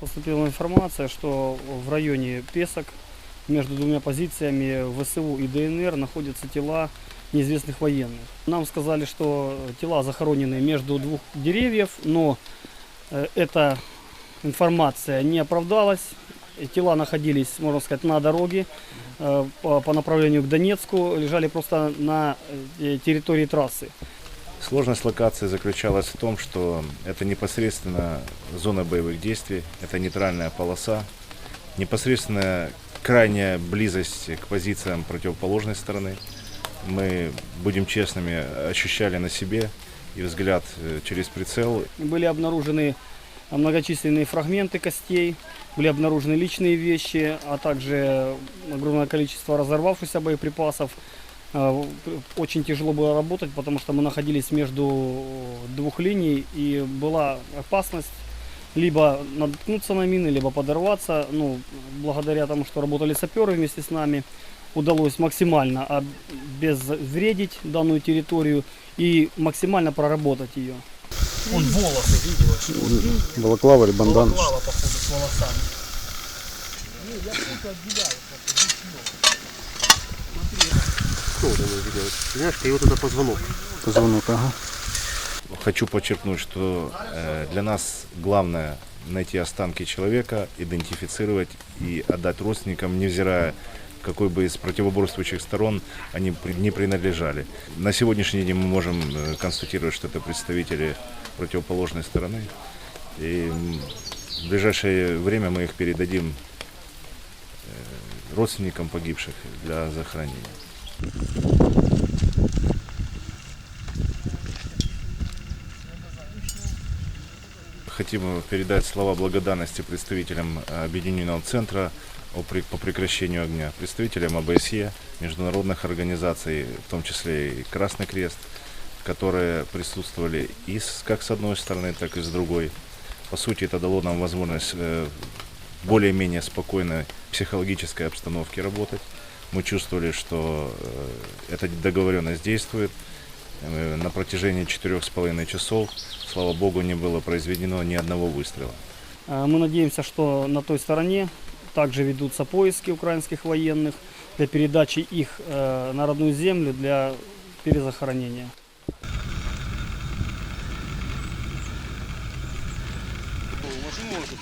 Поступила информация, что в районе Песок между двумя позициями ВСУ и ДНР находятся тела неизвестных военных. Нам сказали, что тела захоронены между двух деревьев, но э, эта информация не оправдалась. Тела находились, можно сказать, на дороге э, по, по направлению к Донецку, лежали просто на э, территории трассы. Сложность локации заключалась в том, что это непосредственно зона боевых действий, это нейтральная полоса, непосредственная крайняя близость к позициям противоположной стороны. Мы, будем честными, ощущали на себе и взгляд э, через прицел, Были обнаружены многочисленные фрагменты костей, были обнаружены личные вещи, а также огромное количество разорвавшихся боеприпасов. Э, Очень тяжело было работать, потому что мы находились между двух линий, и была опасность либо наткнуться на мины, либо подорваться. Ну, благодаря тому, что работали саперы вместе с нами, удалось максимально обезвредить данную территорию и максимально проработать ее. Он волосы видел, Балаклава или бандан. Балаклава, походу, с волосами. Что вот оно делает? Понимаешь, и вот это позвонок. Позвонок, ага. Хочу подчеркнуть, что э, для нас главное найти останки человека, идентифицировать и отдать родственникам, невзирая какой бы из противоборствующих сторон они не принадлежали. На сегодняшний день мы можем э, констатировать, что это представители противоположной стороны. И в ближайшее время мы их передадим э, родственникам погибших для захоронения. Хотим передать слова благодарности представителям э, Объединенного центра по прекращению огня, представителям ОБСЕ, международных организаций, в том числе и Красный Крест, которые присутствовали и с, как с одной стороны, так и с другой. По сути, это дало нам возможность э, более-менее спокойной психологической обстановке работать. Мы чувствовали, что э, эта договоренность действует. Э, На протяжении четырех с половиной часов, слава богу, не было произведено ни одного выстрела. Э, Мы надеемся, что на той стороне также ведутся поиски украинских военных для передачи их на родную землю для перезахоронения. Машину можете